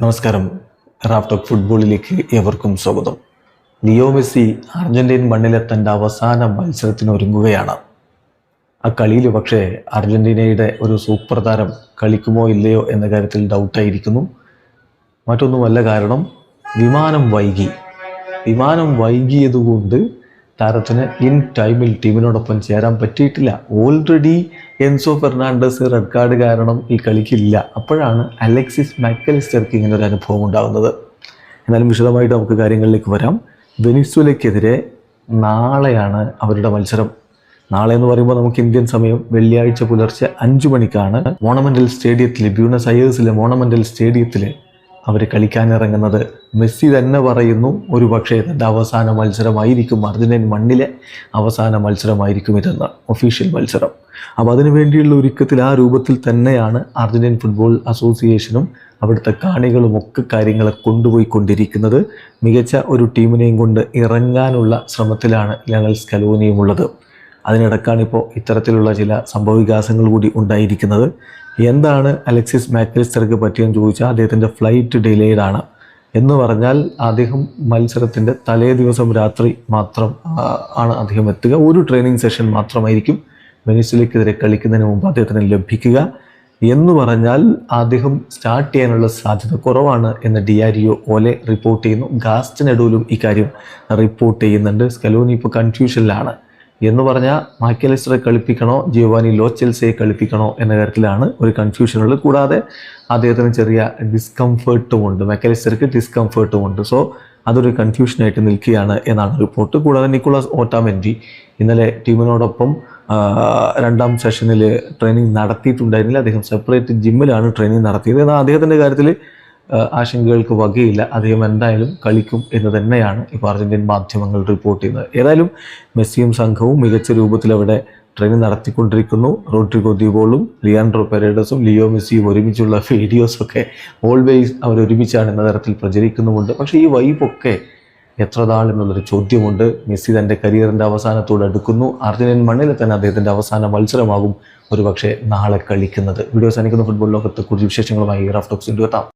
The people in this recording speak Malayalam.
നമസ്കാരം. റാഫ്റ്റോക്ക് ഫുട്ബോളിലേക്ക് ഏവർക്കും സ്വാഗതം. ലിയോ മെസ്സി അർജന്റീൻ മണ്ണിലെ തന്റെ അവസാന മത്സരത്തിന് ഒരുങ്ങുകയാണ്. ആ കളിയിൽ പക്ഷേ അർജന്റീനയുടെ ഒരു സൂപ്പർ താരം കളിക്കുമോ ഇല്ലയോ എന്ന കാര്യത്തിൽ ഡൗട്ടായിരിക്കുന്നു മറ്റൊന്നുമല്ല കാരണം വിമാനം വൈകി. വിമാനം വൈകിയതുകൊണ്ട് താരത്തിന് ഇൻ ടൈമിൽ ടീമിനോടൊപ്പം ചേരാൻ പറ്റിയിട്ടില്ല. Already Enzo Fernandez red card കാരണം ഈ കളിക്കില്ല. അപ്പോഴാണ് അലക്സിസ് മാക്കലിസ്റ്റർക്ക് ഇങ്ങനെ ഒരു അനുഭവം ഉണ്ടാകുന്നത്. എന്നാലും വിശദമായിട്ട് നമുക്ക് കാര്യങ്ങളിലേക്ക് വരാം. വെനിസ്വലയ്ക്കെതിരെ നാളെയാണ് അവരുടെ മത്സരം. നാളെ എന്ന് പറയുമ്പോൾ നമുക്ക് ഇന്ത്യൻ സമയം വെള്ളിയാഴ്ച പുലർച്ചെ അഞ്ചു മണിക്കാണ്. മോണമെന്റൽ സ്റ്റേഡിയത്തിൽ ബ്യൂണസ് അയേഴ്സിലെ മോണമെന്റൽ സ്റ്റേഡിയത്തിൽ അവർ കളിക്കാനിറങ്ങുന്നത്. മെസ്സി തന്നെ പറയുന്നു ഒരു പക്ഷേ തന്റെ അവസാന മത്സരമായിരിക്കും അർജന്റീൻ മണ്ണിലെ അവസാന മത്സരമായിരിക്കും ഇതെന്ന് ഒഫീഷ്യൽ മത്സരം. അപ്പോൾ അതിനു വേണ്ടിയുള്ള ഒരുക്കത്തിൽ ആ രൂപത്തിൽ തന്നെയാണ് അർജന്റീൻ ഫുട്ബോൾ അസോസിയേഷനും അവിടുത്തെ കാണികളും ഒക്കെ കാര്യങ്ങളെ കൊണ്ടുപോയിക്കൊണ്ടിരിക്കുന്നത്. മികച്ച ഒരു ടീമിനെയും കൊണ്ട് ഇറങ്ങാനുള്ള ശ്രമത്തിലാണ് ഞങ്ങൾ സ്കലോനിയും ഉള്ളത് അതിനിടക്കാണ് ഇപ്പോൾ ഇത്തരത്തിലുള്ള ചില സംഭവവികാസങ്ങൾ കൂടി ഉണ്ടായിരിക്കുന്നത്. എന്താണ് അലക്സിസ് മാക്രിസ്റ്റർക്ക് പറ്റിയെന്ന് ചോദിച്ചാൽ അദ്ദേഹത്തിന്റെ ഫ്ലൈറ്റ് ഡിലേഡ് ആണ്. എന്ന് പറഞ്ഞാൽ അദ്ദേഹം മത്സരത്തിന്റെ തലേ ദിവസം രാത്രി മാത്രം ആണ് അദ്ദേഹം എത്തുക. ഒരു ട്രെയിനിങ് സെഷൻ മാത്രമായിരിക്കും വെനിസ്വലയ്ക്കെതിരെ കളിക്കുന്നതിന് മുമ്പ് അദ്ദേഹത്തിന് ലഭിക്കുക. എന്ന് പറഞ്ഞാൽ അദ്ദേഹം സ്റ്റാർട്ട് ചെയ്യാനുള്ള സാധ്യത കുറവാണ് എന്ന് ഡിയാരിയോ ഓലെ റിപ്പോർട്ട് ചെയ്യുന്നു. ഗാസ്റ്റിനെഡൂലും ഇക്കാര്യം റിപ്പോർട്ട് ചെയ്യുന്നുണ്ട്. സ്കലോനി ഇപ്പോൾ കൺഫ്യൂഷനിലാണ് എന്ന് പറഞ്ഞാൽ മാക്കലിസ്റ്ററെ കളിപ്പിക്കണോ ജിയോവാനി ലോച്ചെൽസയെ കളിപ്പിക്കണോ എന്ന കാര്യത്തിലാണ് ഒരു കൺഫ്യൂഷനുള്ളത് കൂടാതെ അദ്ദേഹത്തിന് ചെറിയ ഡിസ്കംഫേർട്ടും ഉണ്ട്. മാക്കലിസ്റ്റർക്ക് ഡിസ്കംഫേർട്ടും ഉണ്ട്. സോ അതൊരു കൺഫ്യൂഷനായിട്ട് നിൽക്കുകയാണ് എന്നാണ് റിപ്പോർട്ട്. കൂടാതെ നിക്കോളാസ് ഓട്ടാമെന്റി ഇന്നലെ ടീമിനോടൊപ്പം രണ്ടാം സെഷനിൽ ട്രെയിനിങ് നടത്തിയിട്ടുണ്ടായിരുന്നില്ല. അദ്ദേഹം സെപ്പറേറ്റ് ജിമ്മിലാണ് ട്രെയിനിങ് നടത്തിയത്. എന്നാൽ അദ്ദേഹത്തിന്റെ കാര്യത്തിൽ ആശങ്കകൾക്ക് വകയില്ല. അദ്ദേഹം എന്തായാലും കളിക്കും എന്ന് തന്നെയാണ് ഇപ്പോൾ അർജന്റീൻ മാധ്യമങ്ങൾ റിപ്പോർട്ട് ചെയ്യുന്നത്. ഏതായാലും മെസ്സിയും സംഘവും മികച്ച രൂപത്തിൽ അവിടെ ട്രെയിനിങ് നടത്തിക്കൊണ്ടിരിക്കുന്നു. റോഡ്രിഗോ ദിബോളും ലിയാൻഡ്രോ പെരേഡസും ലിയോ മെസ്സിയും ഒരുമിച്ചുള്ള വീഡിയോസൊക്കെ ഓൾവേസ് അവർ ഒരുമിച്ചാണ് എന്ന തരത്തിൽ പ്രചരിക്കുന്നുമുണ്ട്. പക്ഷേ ഈ വൈബൊക്കെ എത്ര നാൾ എന്നുള്ളൊരു ചോദ്യമുണ്ട്. മെസ്സി തന്റെ കരിയറിന്റെ അവസാനത്തോട് അടുക്കുന്നു. അർജന്റീൻ മണ്ണിൽ തന്നെ അദ്ദേഹത്തിന്റെ അവസാന മത്സരമാകും ഒരുപക്ഷെ നാളെ കളിക്കുന്നത്. വീഡിയോ സാധിക്കുന്ന ഫുട്ബോൾ ലോകത്ത് കൂടുതൽ വിശേഷങ്ങളുമായി റാഫ്റ്റോക്സിന്റെ എത്താം.